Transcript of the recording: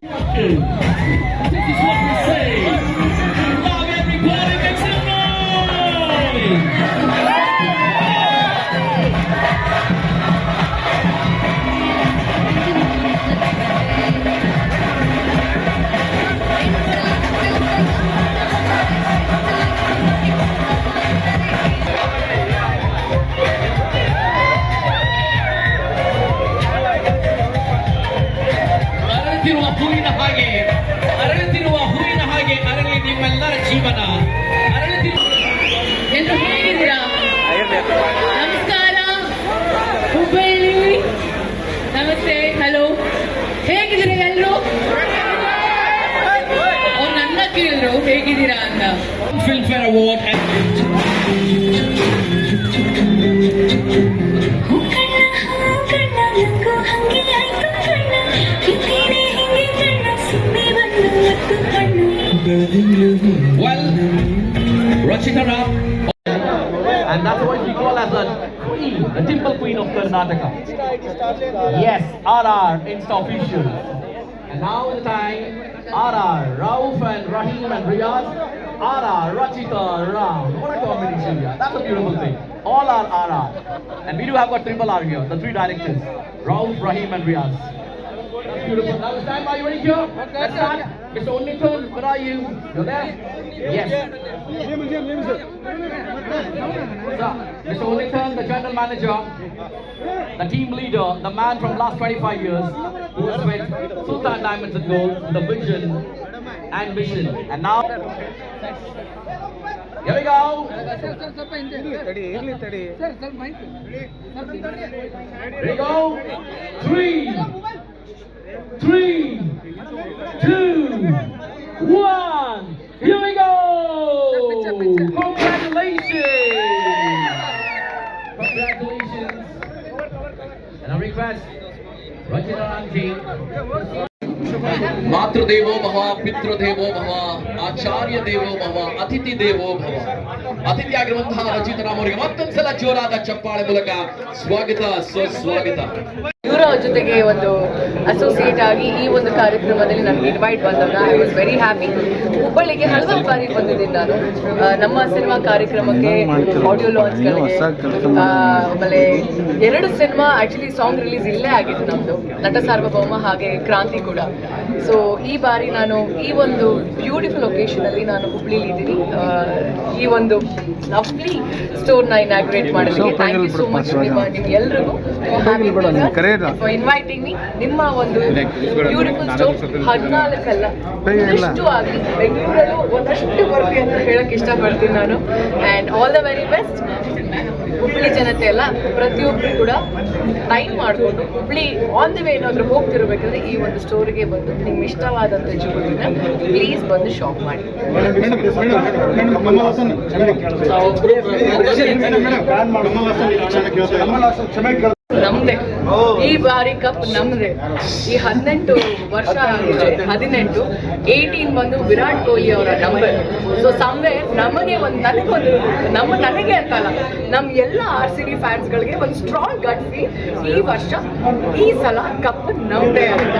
Thank you. ಅರಳುತ್ತಿರುವ ಹೂವಿನ ಹಾಗೆ ಅರಳುತ್ತಿರುವ ಹೂವಿನ ಹಾಗೆ ಅರಳಿ ನಿಮ್ಮೆಲ್ಲರ ಜೀವನ. ಅರಳುತ್ತಿರುವ ಎಂದು ನಮಸ್ಕಾರ. ಹುಬ್ಬಳ್ಳಿ. ನಮಸ್ತೆ. ಹಲೋ. ಹೇಗಿದ್ದೀರಾ ಎಲ್ರು ಅವ್ರು ನನ್ನ ಕೇಳಿದ್ರು ಹೇಗಿದ್ದೀರಾ ಅಂತ. Filmfare award Well, Rachita Ram. And that's what we call as a queen, the dimple queen of Karnataka. Yes, RR Insta official. And now the time, RR, Rauf and Rahim and Riyaz, RR, Rachita Ram. What a combination here. That's a beautiful thing. All are RR. And we do have got triple R here, the three directors, Rauf, Rahim and Riyaz. That's beautiful. Now it's time. Are you ready here? Let's start. Mr. Onniton, where are you? You're there? Yes. Sir, Mr. Onniton, the general manager, the team leader, the man from last 25 years, who was with Sultan Diamonds and Gold, the vision and mission. And now, here we go. Ready go? Three, three, two, one. Here we go. Congratulations. Congratulations. And I request Rachita Ramji. ಮಾತೃದೇವೋ ಭವ ಪಿತೃದೇವೋ ಭವ ಆಚಾರ್ಯ ದೇವೋ ಭವ ಅತಿಥಿ ದೇವೋ ಭವ ಅತಿಥಿಯಾಗಿರುವಂತಹ ರಚಿತರಾಮ್ ಅವರಿಗೆ ಮತ್ತೊಂದ್ಸಲ ಜೋರಾದ ಚಪ್ಪಾಳೆ ಮೂಲಕ ಸ್ವಾಗತ ಸುಸ್ವಾಗತ ಇವರ ಜೊತೆಗೆ ಒಂದು ಅಸೋಸಿಯೇಟ್ ಆಗಿ ಈ ಒಂದು ಕಾರ್ಯಕ್ರಮದಲ್ಲಿ ನನಗೆ ಇನ್ವೈಟ್ ಬಂದಾಗ ಐ ವಾಸ್ ವೆರಿ ಹ್ಯಾಪಿ ಹುಬ್ಬಳ್ಳಿಗೆ ಹಲವಾರು ಬಾರಿ ಬಂದಿದ್ದೀನಿ ನಾನು. ನಮ್ಮ ಸಿನಿಮಾ ಕಾರ್ಯಕ್ರಮಕ್ಕೆ ಆಡಿಯೋ ಲಾಂಚ್ಗಳಿಗೆ ಆಮೇಲೆ ಎರಡು ಸಿನಿಮಾ ಆಕ್ಚುಲಿ ಸಾಂಗ್ ರಿಲೀಸ್ ಇಲ್ಲೇ ಆಗಿತ್ತು ನಮ್ಮದು ನಟ ಸಾರ್ವಭೌಮ ಹಾಗೆ ಕ್ರಾಂತಿ ಕೂಡ. ಸೊ ಈ ಬಾರಿ ನಾನು ಈ ಒಂದು ಬ್ಯೂಟಿಫುಲ್ ಲೊಕೇಶನಲ್ಲಿ ನಾನು ಹುಬ್ಳಿಲಿ ಇದ್ದೀನಿ. ಈ ಒಂದು ಲವ್ಲಿ ಸ್ಟೋರ್ನ ಇನಾಗ್ರೇಟ್ ಮಾಡಲಿಕ್ಕೆ. ಥ್ಯಾಂಕ್ ಯು ಸೋ ಮಚ್ ನಿಮ್ಮ ನಿಮ್ಗೆ ಎಲ್ರಿಗೂ ಫಾರ್ ಇನ್ವೈಟಿಂಗ್ ಮೀ ನಿಮ್ಮ ಒಂದು ಬ್ಯೂಟಿಫುಲ್ ಸ್ಟೋರ್ ಹದಿನಾಲ್ಕಲ್ಲ ಇಷ್ಟು ಆಗಲಿ ಬೆಂಗಳೂರಲ್ಲೂ ಒಂದಷ್ಟು ಬರಲಿ ಅಂತ ಹೇಳಕ್ ಇಷ್ಟಪಡ್ತೀನಿ ನಾನು and all the very best Hubli ಜನತೆ ಎಲ್ಲ ಪ್ರತಿಯೊಬ್ಬರು ಕೂಡ ಟೈಮ್ ಮಾಡಿಕೊಂಡು ಹುಬ್ಳಿ ಆನ್ ದಿ ವೇ ಏನಾದರೂ ಹೋಗ್ತಿರ್ಬೇಕಾದ್ರೆ ಈ ಒಂದು ಸ್ಟೋರಿಗೆ ಬಂದು ನಿಮ್ಗೆ ಇಷ್ಟವಾದಂಥ ಜೋಡಿನ ಪ್ಲೀಸ್ ಬಂದು ಶಾಪ್ ಮಾಡಿ ನಮ್ದೆ. ಈ ಬಾರಿ ಕಪ್ ನಮ್ದೆ. ಈ ಹದಿನೆಂಟು ವರ್ಷ ಹದಿನೆಂಟು. ಏಯ್ಟೀನ್ ಬಂದು ವಿರಾಟ್ ಕೊಹ್ಲಿ ಅವರ ನಂಬರ್ ಸೊ ಸಂವೆ ನಮಗೆ ಒಂದು ನನಗೊಂದು ನಮ್ಮ ನನಗೆ ಅಂತಲ್ಲ ನಮ್ಮ ಎಲ್ಲ ಆರ್ ಸಿ ಬಿ ಫ್ಯಾನ್ಸ್ಗಳಿಗೆ ಒಂದು ಸ್ಟ್ರಾಂಗ್ ಗಟ್ ಫೀಲ್ ಈ ವರ್ಷ ಈ ಸಲ ಕಪ್ ನಮ್ದೇ ಅಂತ.